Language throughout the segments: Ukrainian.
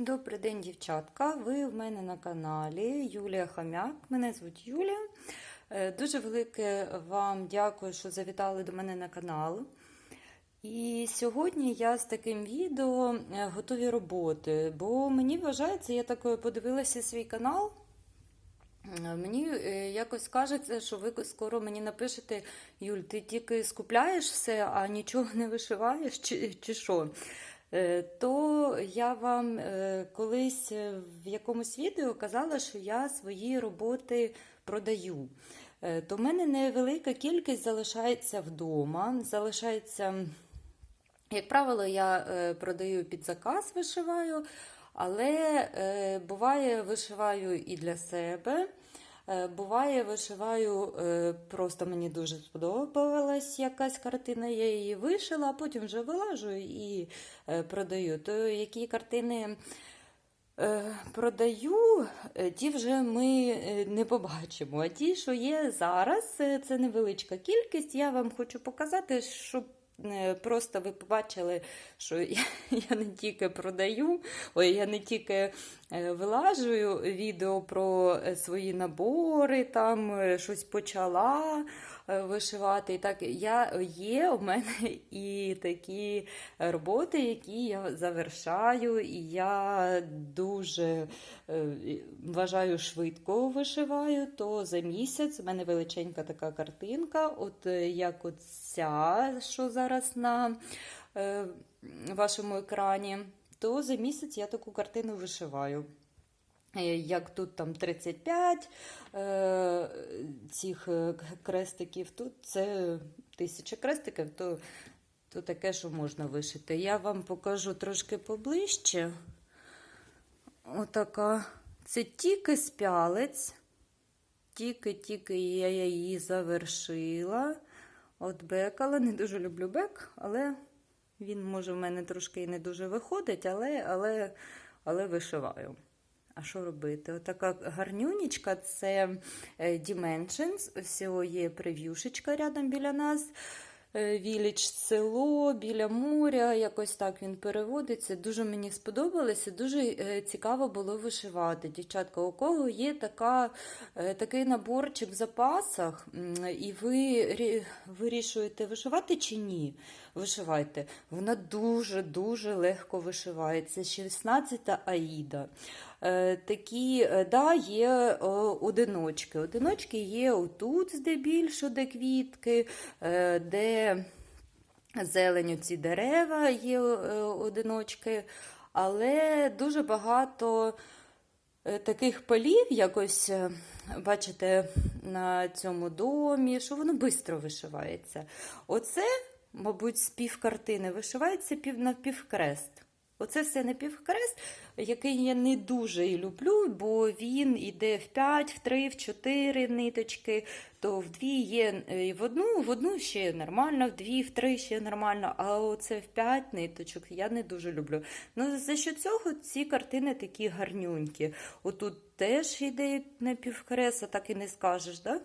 Добрий день, дівчатка. Ви в мене на каналі Юлія Хам'як. Мене звуть Юлія. Е, Дуже велике вам дякую, що завітали до мене на канал. І сьогодні я з таким відео е, готові роботи, бо мені вважається, я так подивилася свій канал. Е, Мені якось кажеться, що ви скоро мені напишете, Юль, ти тільки скупляєш все, а нічого не вишиваєш, чи, чи що? Е, То я вам е, колись е, в якомусь відео казала, що я свої роботи продаю. То в мене невелика кількість залишається вдома. Залишається, як правило, я продаю під заказ, вишиваю, але буває, вишиваю і для себе. Е, Буває, вишиваю, е, просто мені дуже сподобалась якась картина, я її вишила, а потім вже вилажу і е, продаю. То які картини продаю, ті вже ми не побачимо. А ті, що є зараз, це невеличка кількість. Я вам хочу показати, щоб просто ви побачили, що я, я не тільки продаю, ой, я не тільки е, вилажую відео про е, свої набори, там е, щось почала е, вишивати. І так я є у мене і такі роботи, які я завершаю, і я дуже е, вважаю швидко вишиваю. То за місяць у мене величенька така картинка, от е, як от ця, що зараз на е, вашому екрані, то за місяць я таку картину вишиваю. Е, Як тут там 35 е, цих е, крестиків, тут це тисяча крестиків, то, то таке, що можна вишити. Я вам покажу трошки поближче. Отака. Це тільки спялець. Тільки-тільки я її завершила. От бек, але не дуже люблю бек, але він може в мене трошки і не дуже виходить, але, але, але вишиваю. А що робити? Отака гарнюнічка це е, Dimensions. Ось є прев'юшечка рядом біля нас. Е, Village село біля моря, якось так він переводиться. Дуже мені сподобалося, дуже е, цікаво було вишивати. Дівчатка, у кого є така, е, такий наборчик в запасах, і ви рі- вирішуєте, вишивати чи ні? Вишивайте. Вона дуже-дуже легко вишивається. 16-та Аїда. Е, Такі, е, да, є о, одиночки. Одиночки є отут, здебільшого, де квітки, е, де зелень ці дерева є е, одиночки, але дуже багато е, таких полів, якось, е, бачите, на цьому домі, що воно швидко вишивається. Оце, мабуть, з півкартини вишивається пів на півкрест. Оце все на півхрест, який я не дуже і люблю, бо він іде в 5, в 3, в 4 ниточки, то в дві є е, і в одну, в одну ще нормально, в дві, в три ще нормально, а оце в 5 ниточок я не дуже люблю. Ну, за що цього ці картини такі гарнюнькі. Отут теж йде на півхрест, а так і не скажеш, да?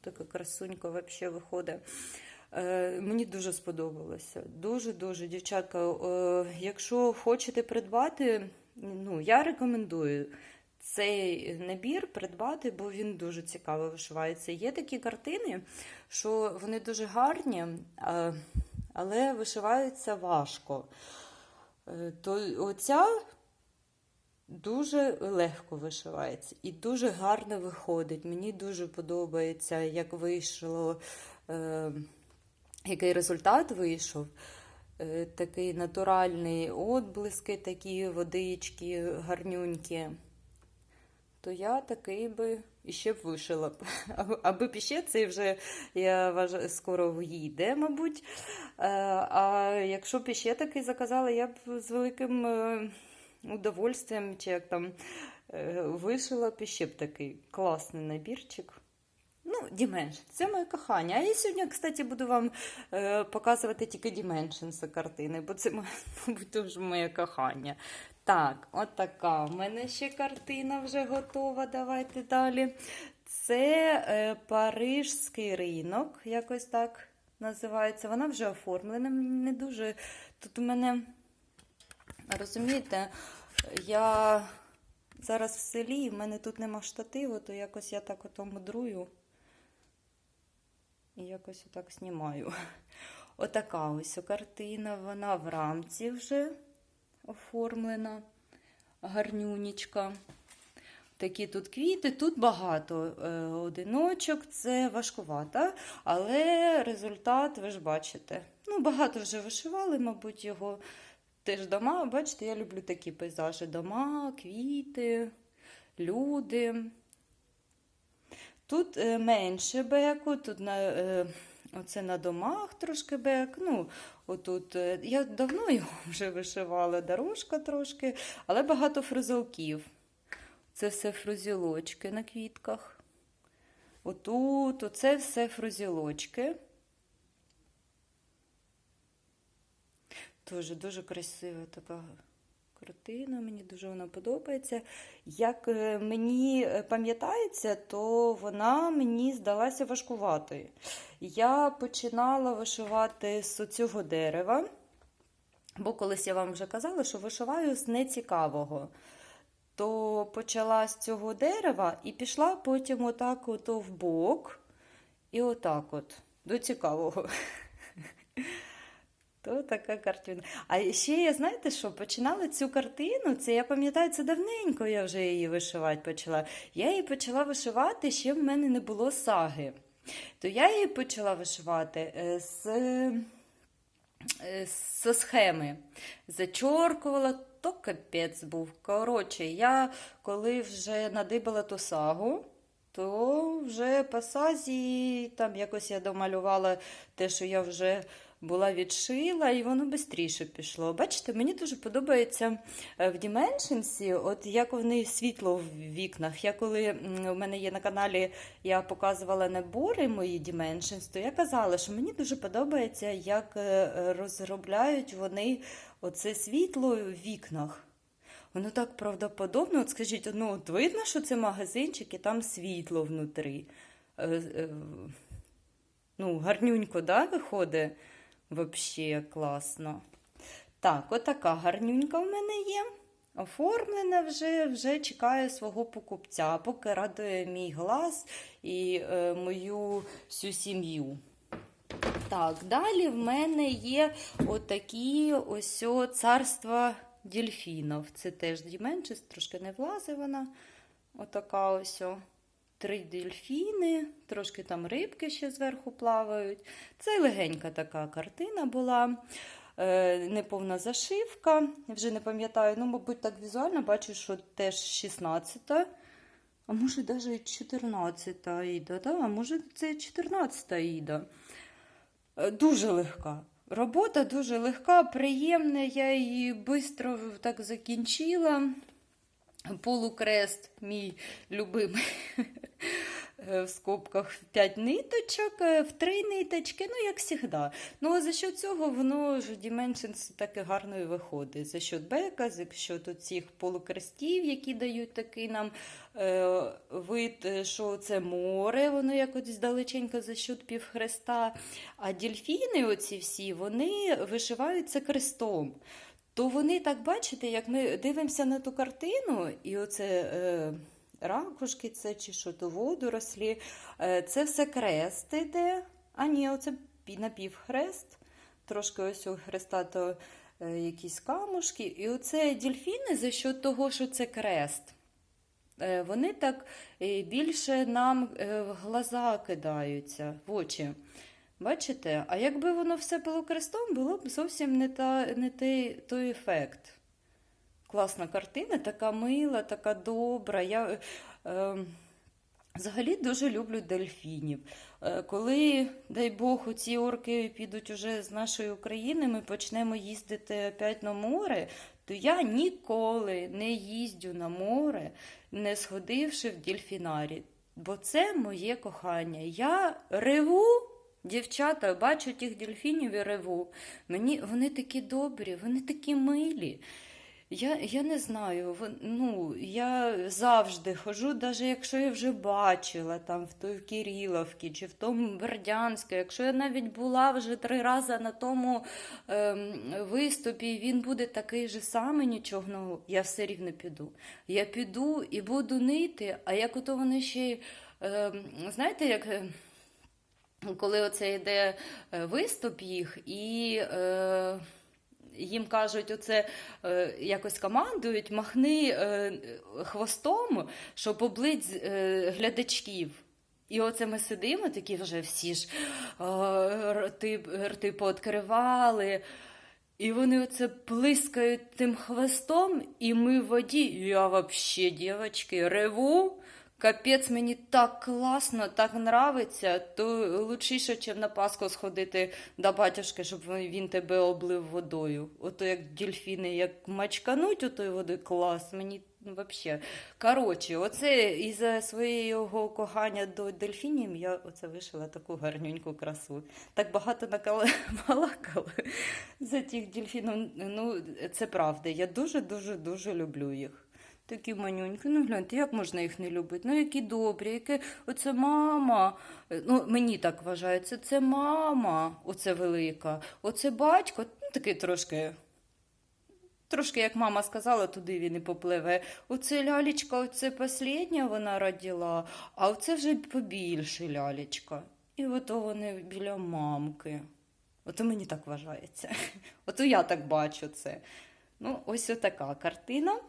Така красунька взагалі виходить. Е, Мені дуже сподобалося. Дуже-дуже, дівчатка. е, Якщо хочете придбати, ну, я рекомендую цей набір придбати, бо він дуже цікаво вишивається. Є такі картини, що вони дуже гарні, але вишиваються важко. Е, То оця дуже легко вишивається і дуже гарно виходить. Мені дуже подобається, як вийшло. Е, який результат вийшов. Е, Такий натуральний отблиски, такі водички гарнюнькі. То я такий би іще б вишила. Аби- Аби б іще цей вже, я вважаю, скоро їде, мабуть. Е, А якщо б іще такий заказала, я б з великим е, удовольствием, чи як там вишила б іще б такий класний набірчик. Ну, Dimensions. Це моє кохання. А я сьогодні, кстати, буду вам е, показувати тільки Dimensions картини, бо це, мабуть, дуже моє кохання. Так, от така. У мене ще картина вже готова. Давайте далі. Це е, Парижський ринок, якось так називається. Вона вже оформлена. Не дуже. Тут у мене, розумієте, Я зараз в селі, в мене тут нема штативу, то якось я так ото мудрую і якось отак знімаю. Отака ось картина, вона в рамці вже оформлена, гарнюнічка. Такі тут квіти, тут багато е, одиночок, це важкувато, але результат ви ж бачите. Ну, багато вже вишивали, мабуть, його теж дома. Бачите, я люблю такі пейзажі: дома, квіти, люди. Тут е, менше беку, тут на, е, оце на домах трошки бек. Ну, отут, е, я давно його вже вишивала, дорожка трошки, але багато фризолків. Це все фрузілочки на квітках. Отут, оце все фрузілочки. Дуже дуже красива така картина, мені дуже вона подобається. Як е, мені е, пам'ятається, то вона мені здалася важкуватою. Я починала вишивати з цього дерева, бо колись я вам вже казала, що вишиваю з нецікавого. То почала з цього дерева і пішла потім отак от в бок і отак от до цікавого. То така картина. А ще я, знаєте що, починала цю картину, це я пам'ятаю, це давненько я вже її вишивати почала. Я її почала вишивати, ще в мене не було саги. То я її почала вишивати е, з, е, з схеми. Зачоркувала, то капець був. Коротше, я коли вже надибала ту сагу, то вже по сазі там якось я домалювала те, що я вже була відшила, і воно швидше пішло. Бачите, мені дуже подобається е, в Dimensions, от як вони світло в вікнах. Я коли у мене є на каналі, я показувала набори мої Dimensions, то я казала, що мені дуже подобається, як е, розробляють вони оце світло в вікнах. Воно так правдоподобно. От скажіть, ну от видно, що це магазинчик і там світло внутрі. Е, ну, гарнюнько, да, виходить? Взагалі класно. Так, отака гарнюнька в мене є. Оформлена вже вже чекає свого покупця, поки радує мій глаз і е, мою всю сім'ю. Так, далі в мене є отакі ось царства дельфінів. Це теж Діменчис, трошки не влазить вона. Отака ось. Три дельфіни, трошки там рибки ще зверху плавають. Це легенька така картина була, е, неповна зашивка. Вже не пам'ятаю, ну, мабуть, так візуально бачу, що теж 16-та, а може, навіть 14-та іда, да? а може, це 14-та іда. Е, дуже легка. Робота дуже легка, приємна, я її швидко так закінчила. Полукрест, мій любимий в скобках в 5 ниточок, в 3 ниточки, ну, як завжди. Ну, а за що цього воно ж Dimensions таке гарно і виходить. За що бека, за що цих полукрестів, які дають такий нам е, вид, що це море, воно якось здалеченько за счет півхреста. А дельфіни, оці всі, вони вишиваються крестом то вони так бачите, як ми дивимося на ту картину, і оце е, ракушки, це чи що то водорослі, е, це все крест іде, а ні, оце напівхрест, трошки ось у хреста то е, якісь камушки. І оце дельфіни за що того, що це крест. Е, вони так більше нам в глаза кидаються в очі. Бачите? А якби воно все було крестом, було б зовсім не та, не той, той ефект. Класна картина, така мила, така добра. Я е, взагалі дуже люблю дельфінів. Е, коли, дай Бог, ці орки підуть уже з нашої України, ми почнемо їздити опять на море, то я ніколи не їздю на море, не сходивши в дельфінарі. Бо це моє кохання. Я реву. Дівчата, бачу тих дельфінів і реву. Мені Вони такі добрі, вони такі милі. Я, я не знаю, ну, я завжди хожу, навіть якщо я вже бачила там в той Кириловці чи в тому Бердянську, якщо я навіть була вже три рази на тому ем, виступі, він буде такий же самий, нічого нового, я все рівно піду. Я піду і буду нити, а як ото вони ще, ем, знаєте, як. е, Коли оце йде е, виступ їх, і е, їм кажуть, оце е, якось командують, махни е, хвостом, щоб облить е, глядачків. І оце ми сидимо, такі вже всі ж рти, рти пооткривали. І вони оце плискають тим хвостом, і ми в воді. Я вообще, дівчатки, реву. Капець, мені так класно, так нравиться, то лучше, ніж на Пасху сходити до батюшки, щоб він тебе облив водою. Ото як дельфіни, як мачкануть отою водою, клас, мені ну, вообще. Коротше, оце із-за своєго кохання до дельфінів я оце вишила таку гарнюньку красу. Так багато накалакали за тих дельфінів. Ну, це правда. Я дуже-дуже дуже люблю їх. Такі манюнькі, ну гляньте, як можна їх не любити? Ну, які добрі, яке оце мама. Ну, мені так вважається, це мама, оце велика. Оце батько, ну такий трошки. Трошки, як мама сказала, туди він і попливе. Оце лялечка, оце послідня вона родила, а оце вже побільше лялечка. І ото вони біля мамки. Ото мені так вважається. Ото я так бачу це. Ну, ось така картина.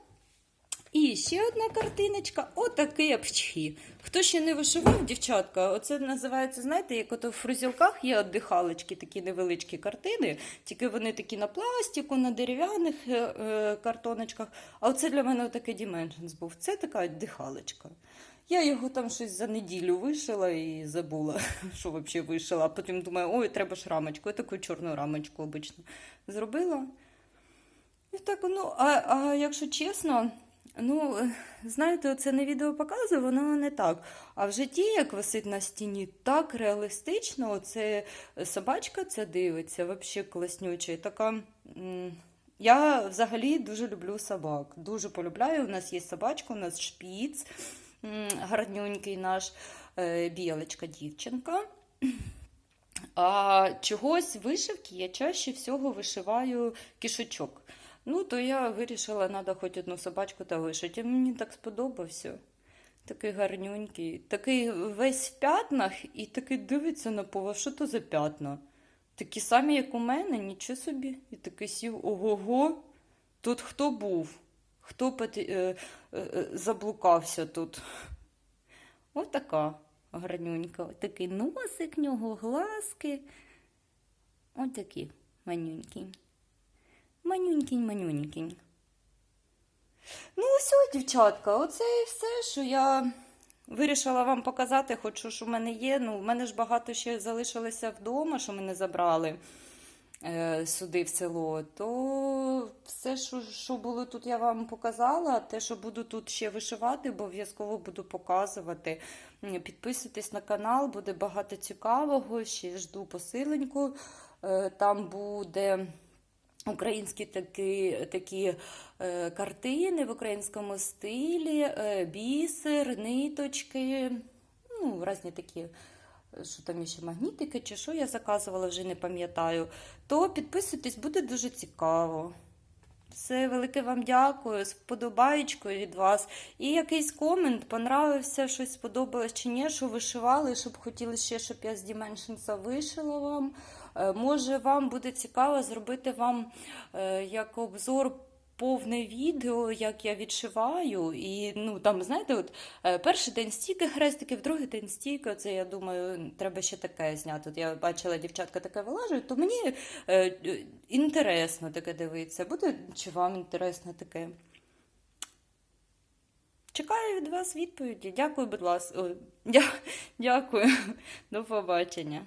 І ще одна картиночка, отакий апчхі. Хто ще не вишивав, дівчатка, оце називається, знаєте, як ото в фрузілках є дихалочки, такі невеличкі картини, тільки вони такі на пластику, на дерев'яних е, е, картоночках. А оце для мене такий Dimensions був. Це така дихалочка. Я його там щось за неділю вишила і забула, що взагалі вишила. А потім думаю, ой, треба ж рамочку. Я таку чорну рамочку обично зробила. І так, ну, а, а якщо чесно, ну, е, знаєте, це на відео показує, воно не так. А в житті, як висить на стіні, так реалістично, оце собачка ця дивиться, взагалі класнюча. І така. Я взагалі дуже люблю собак. Дуже полюбляю. У нас є собачка, у нас шпіц, гарнюнький наш е, білочка дівчинка. А чогось вишивки я чаще всього вишиваю кішечок. Ну, то я вирішила, треба хоч одну собачку та вишити. Мені так сподобався. Такий гарнюнький, такий весь в п'ятнах і такий дивиться на пова, що то за п'ятна. Такі самі, як у мене, нічого собі. І такий сів, ого-го, тут хто був? Хто поти- е, е, е, заблукався тут? Ось така гарнюнька. Такий носик нього, глазки. Ось такі манюнькі. Манюнькінь, манюнькінь. Ну, ось, дівчатка, оце і все, що я вирішила вам показати, хоч що у мене є. Ну, в мене ж багато ще залишилося вдома, що мене забрали е, сюди в село. То все, що, що було тут, я вам показала. Те, що буду тут ще вишивати, обов'язково буду показувати. Підписуйтесь на канал, буде багато цікавого. Ще жду посиленьку. Е, Там буде українські такі, такі е, картини в українському стилі, е, бісер, ниточки, ну, різні такі, що там ще магнітики, чи що я заказувала, вже не пам'ятаю. То підписуйтесь, буде дуже цікаво. Все, велике вам дякую, з вподобаєчкою від вас. І якийсь комент, понравився, щось сподобалось чи ні, що вишивали, щоб хотіли ще, щоб я з Dimensions вишила вам. Е, Може, вам буде цікаво зробити вам е, як обзор повне відео, як я відшиваю. І ну там, знаєте, от е, перший день стільки хрестиків, другий день стільки. Це я думаю, треба ще таке зняти. От я бачила, дівчатка таке вилажують, то мені е, інтересно таке дивитися. Буде чи вам інтересно таке? Чекаю від вас відповіді. Дякую, будь ласка. Дя- Дякую. До побачення.